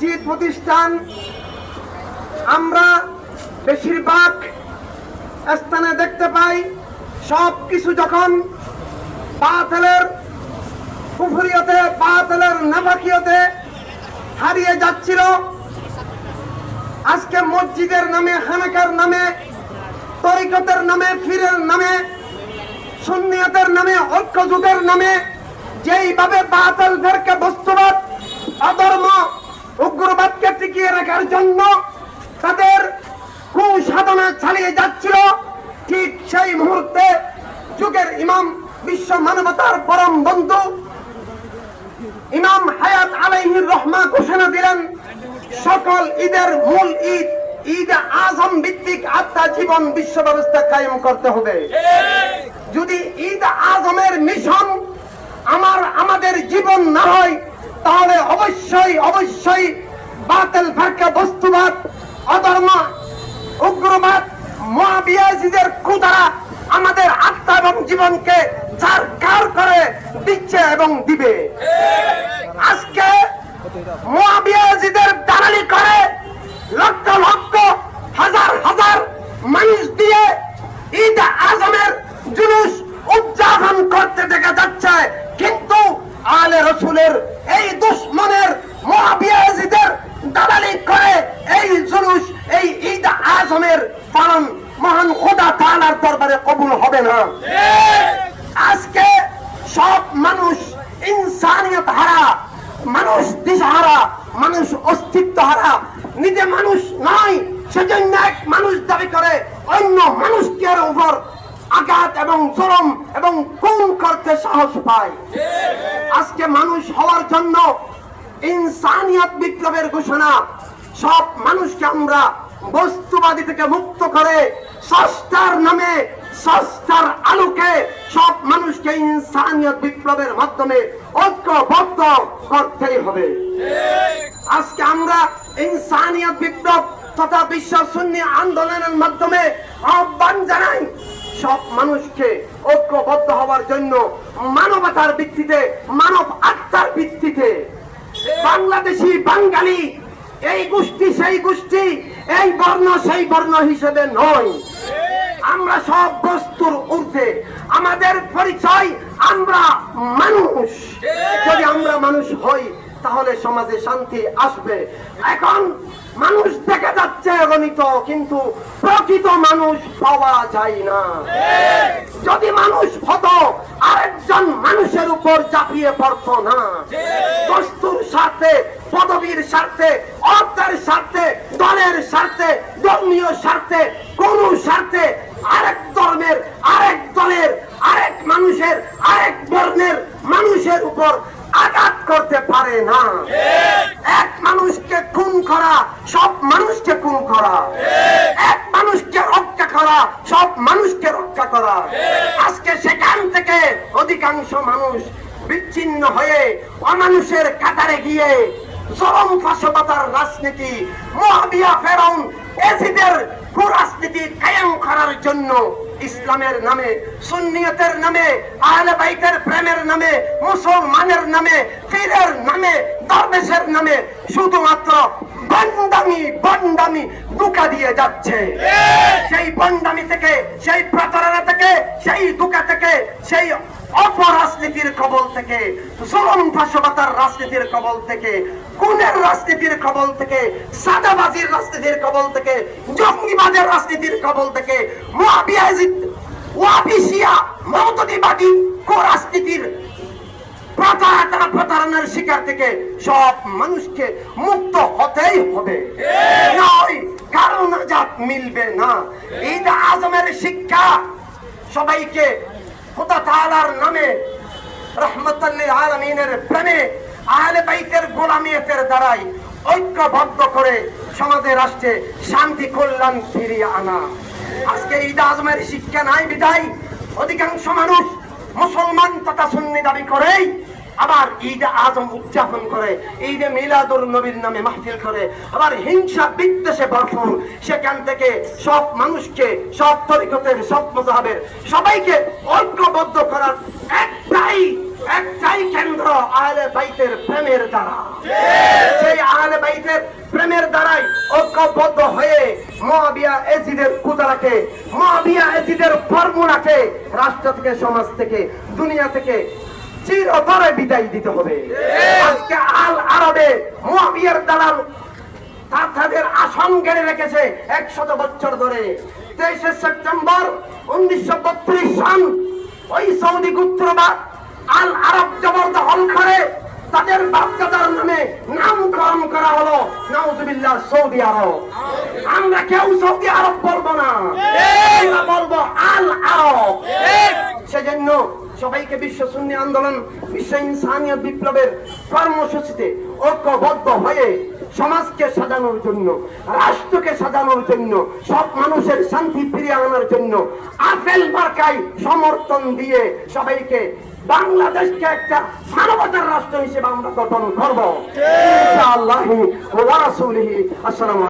মসজিদ প্রতিষ্ঠান, আমরা বেশিরভাগ স্থানে দেখতে পাই সব কিছু যখন বাতিলের পুফুরিয়তে, বাতিলের নাফাকিয়তে হারিয়ে যাচ্ছিল, আজকে মসজিদের নামে, খানাকার নামে, তরিকতের নামে ফিরের নামে, সুন্নিয়তের নামে ঐক্যজোটের নামে, যেইভাবে বাতিল ফেরকে বস্তুবাদ, অধর্ম উগ্রবাদকে টিকিয়ে রাখার জন্য তাদের কুসাধনা চালিয়ে যাচ্ছিল। ঠিক সেই মুহূর্তে যুগের ইমাম বিশ্ব মানবতার পরম বন্ধু ইমাম হায়াত আলাইহির রহমা ঘোষণা দিলেন সকল ঈদের মূল ঈদ ঈদ আজম ভিত্তিক আত্মা জীবন বিশ্ব ব্যবস্থা কায়েম করতে হবে। যদি ঈদ আজমের মিশন আমার আমাদের জীবন না হয় তাহলে অবশ্যই অবশ্যই বাতিল ফাঁকা বস্তুবাদ, অধর্ম, উগ্রবাদ, মহাবিয়াজিদের কুদারা আমাদের আত্মা এবং জীবনকে চারকার করে দিচ্ছে এবং দিবে। আজকে মহাবিয়াজিদের দালালি করে লক্ষ লক্ষ, হাজার হাজার না আজকে সব মানুষ ইনসানিয়ত হারা, মানুষ দিশাহারা, মানুষ অস্তিত্ব হারা নিজে মানুষ নয়, সেজন্য এক মানুষ দাবি করে, অন্য মানুষকে উপর আঘাত এবং চরম এবং খুন করতে সাহস পায়। আজকে মানুষ হওয়ার জন্য ইনসানিয়ত বিপ্লবের ঘোষণা, সব মানুষকে আমরা বস্তুবাদী থেকে মুক্ত করে সস্তার নামে সস্তার আলোকে সব মানুষকে ইনসানিয়ত বিপ্লবের মাধ্যমে ঐক্যবদ্ধ করতেই হবে। আজকে আমরা ইনসানিয়ত বিপ্লব তথা বিশ্ব সুন্নি আন্দোলনের মাধ্যমে আহ্বান জানাই, সব মানুষকে ঐক্যবদ্ধ হওয়ার জন্য মানবতার ভিত্তিতে, মানব আত্মার ভিত্তিতে। বাংলাদেশি বাঙালি এই গোষ্ঠী সেই গোষ্ঠী, এই বর্ণ সেই বর্ণ হিসেবে নয়। আমরা সব বস্তুর ঊর্ধ্বে, আমাদের পরিচয় আমরা মানুষ। যদি আমরা মানুষ হই, তাহলে সমাজে শান্তি আসবে। এখন মানুষ দেখা যাচ্ছে গণিত কিন্তু প্রকৃত মানুষ পাওয়া যায় না। যদি মানুষ হতো, আরেকজন মানুষের উপর চাপিয়ে পড়তো না। বস্তুর স্বার্থে পদবীর স্বার্থে, অর্থের স্বার্থে, দলের স্বার্থে, ধর্মীয় স্বার্থে, কোন স্বার্থে আরেক ধর্মের, আরেক দলের, আরেক মানুষের, আরেক বর্ণের মানুষের উপর আঘাত করতে পারে না। এক মানুষকে খুন করা, সব মানুষকে খুন করা। এক মানুষকে রক্ষা করা, সব মানুষকে রক্ষা করা। আজকে সেখান থেকে অধিকাংশ মানুষ বিচ্ছিন্ন হয়ে অমানুষের কাতারে গিয়ে চরম ফাঁসবাতার রাজনীতি মহাবিয়া ফেরাউন এসিদের কুরাজনীতি কায়েম করার জন্য ইসলামের নামে সুন্নিয়তের নামে আহলে বাইতের প্রেমের নামে মুসলমানের নামে পীরের নামে দরবেশের নামে শুধুমাত্র বন্দামি বন্দামি দুকা দিয়ে যাচ্ছে। সেই বন্দামি থেকে সেই প্রতারণা থেকে সেই দুকা থেকে সেই অপরাজনীতির কবল থেকে, জুলুম ফাঁসবাতার রাজনীতির কবল থেকে, খুনের রাজনীতির কবল থেকে, সাদাবাজির রাজনীতির কবল থেকে, জঙ্গিবাদের রাজনীতির কবল থেকে মুয়াবিয়াজিদ ওয়াবিশিয়া মমতাদিবাদী রাজনীতির প্রতারণা, প্রতারণার শিকার থেকে সব মানুষকে মুক্ত হতেই হবে। নয়, কারও নাজাত মিলবে না। ঈদ আজমের শিক্ষা সবাইকে খোদা তালার নামে রহমতুল্লিল আলমিনের প্রেমে আহলে বাইতের গোলামিয়তের দ্বারাই ঐক্যবদ্ধ করে সমাজে রাষ্ট্রে শান্তি, কল্যাণ ফিরিয়ে আনা। আজকে ঈদ আজমের শিক্ষা নাই বিদায়। অধিকাংশ মানুষ মুসলমান তথা সুন্নি দাবি করেই আবার ঈদ আজম উদযাপন করে ঈদে মিলাদুর নবীর নামে মাহফিল করে, আবার হিংসা বিদ্বেষে ভরপুর। সেখান থেকে সব মানুষকে, সব তরিকতের, সব মজাহের সবাইকে ঐক্যবদ্ধ করার একটাই একটাই কেন্দ্র আহলে বাইতের প্রেমের দ্বারা। সেই আহলে বাইতের প্রেমের দ্বারাই ঐক্যবদ্ধ হয়ে মহাবিয়া এজিদের কুতারাকে মহাবিয়া এজিদের ফর্মুলাকে রাষ্ট্র থেকে, সমাজ থেকে, দুনিয়া থেকে চিরতরে বিদায় দিতে হবে। আজকে আল আরবে মহাবিয়ার দালাল তাদের আসন গেড়ে রেখেছে একশত বছর ধরে। তেইশে সেপ্টেম্বর উনিশশো বত্রিশ সন ওই সৌদি গুত্রবাদ আল আরব জবরদখল করে তাদের বাপদাদার নামে নামকরণ করা হলো। নাউজুবিল্লাহ সৌদি আরব। আমরা কেউ সৌদি আরব বলব না। বলব আল আরব। সেজন্য সবাইকে বিশ্ব সুন্নি আন্দোলন, বিশ্ব ইনসানিয়ত বিপ্লবের কর্মসূচিতে ঐক্যবদ্ধ হয়ে সমাজকে সাজানোর জন্য, রাষ্ট্রকে সাজানোর জন্য, সব মানুষের শান্তি ফিরিয়ে আনার জন্য আপেল মার্কায় সমর্থন দিয়ে সবাইকে বাংলাদেশকে একটা মানবতার রাষ্ট্র হিসেবে আমরা গঠন করব। আসসালামু